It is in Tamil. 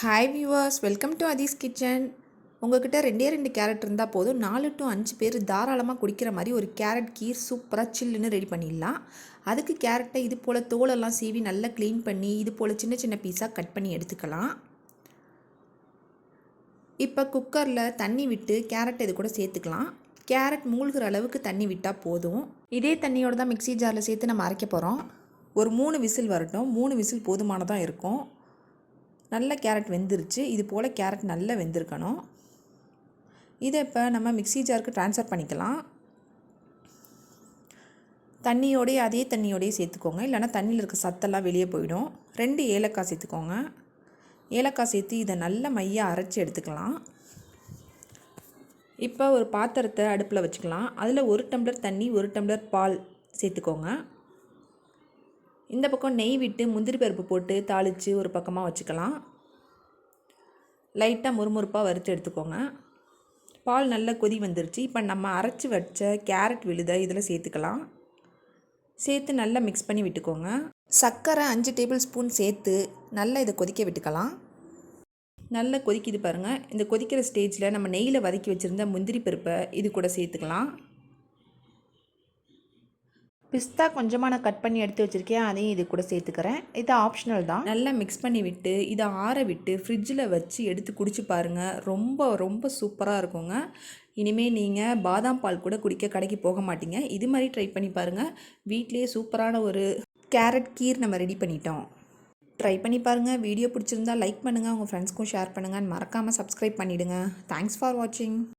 Hi viewers welcome to Athee's kitchen உங்ககிட்ட ரெண்டே ரெண்டு கேரட் இருந்தால் போதும். நாலு டு அஞ்சு பேர் தாராளமாக குடிக்கிற மாதிரி ஒரு கேரட் கீர் சூப்பராக சில்லுன்னு ரெடி பண்ணிடலாம். அதுக்கு கேரட்டை இது போல் தோலெல்லாம் சீவி நல்லா க்ளீன் பண்ணி இது போல் சின்ன சின்ன பீஸாக கட் பண்ணி எடுத்துக்கலாம். இப்போ குக்கரில் தண்ணி விட்டு கேரட் இது கூட சேர்த்துக்கலாம். கேரட் மூழ்கிற அளவுக்கு தண்ணி விட்டால் போதும். இதே தண்ணியோட தான் மிக்ஸி ஜாரில் சேர்த்து நம்ம அரைக்க போகிறோம் ஒரு மூணு விசில் வரட்டும். மூணு விசில் போதுமானதாக இருக்கும். நல்ல கேரட் வெந்துருச்சு. இது போல் கேரட் நல்லா வெந்திருக்கணும். இதை இப்போ நம்ம மிக்ஸி ஜாருக்கு ட்ரான்ஸ்ஃபர் பண்ணிக்கலாம். தண்ணியோடையே அதே தண்ணியோடையே சேர்த்துக்கோங்க. இல்லைனா தண்ணியில் இருக்க சத்தெல்லாம் வெளியே போயிடும். ரெண்டு ஏலக்காய் சேர்த்துக்கோங்க. ஏலக்காய் சேர்த்து இதை நல்ல மையாக அரைச்சி எடுத்துக்கலாம். இப்போ ஒரு பாத்திரத்தை அடுப்பில் வச்சுக்கலாம். அதில் ஒரு டம்ளர் தண்ணி ஒரு டம்ளர் பால் சேர்த்துக்கோங்க. இந்த பக்கம் நெய் விட்டு முந்திரி பருப்பு போட்டு தாளித்து ஒரு பக்கமாக வச்சுக்கலாம். லைட்டாக முறுமுறுப்பாக வறுத்து எடுத்துக்கோங்க. பால் நல்லா கொதி வந்துருச்சு. இப்போ நம்ம அரைச்சி வச்ச கேரட் விழுதை இதில் சேர்த்துக்கலாம். சேர்த்து நல்லா மிக்ஸ் பண்ணி விட்டுக்கோங்க. சர்க்கரை அஞ்சு டேபிள் ஸ்பூன் சேர்த்து நல்லா இதை கொதிக்க விட்டுக்கலாம். நல்லா கொதிக்குது பாருங்கள் இந்த கொதிக்கிற ஸ்டேஜில் நம்ம நெய்யில் வதக்கி வச்சுருந்த முந்திரி பருப்பை இது கூட சேர்த்துக்கலாம். பிஸ்தா கொஞ்சமாக நான் கட் பண்ணி எடுத்து வச்சுருக்கேன் அதையும் இது கூட சேர்த்துக்கிறேன். இது ஆப்ஷனல் தான். நல்லா மிக்ஸ் பண்ணி விட்டு இதை ஆற விட்டு ஃப்ரிட்ஜில் வச்சு எடுத்து குடிச்சு பாருங்கள் ரொம்ப ரொம்ப சூப்பராக இருக்குங்க. இனிமேல் நீங்கள் பாதாம் பால் கூட குடிக்க கடைக்கு போக மாட்டீங்க. இது மாதிரி ட்ரை பண்ணி பாருங்கள் வீட்லேயே சூப்பரான ஒரு கேரட் கீர் நம்ம ரெடி பண்ணிட்டோம். ட்ரை பண்ணி பாருங்கள் வீடியோ பிடிச்சிருந்தா லைக் பண்ணுங்கள் உங்கள் ஃப்ரெண்ட்ஸ்க்கும் ஷேர் பண்ணுங்கள் மறக்காமல் சப்ஸ்கிரைப் பண்ணிவிடுங்க தேங்க்ஸ் ஃபார் வாட்சிங்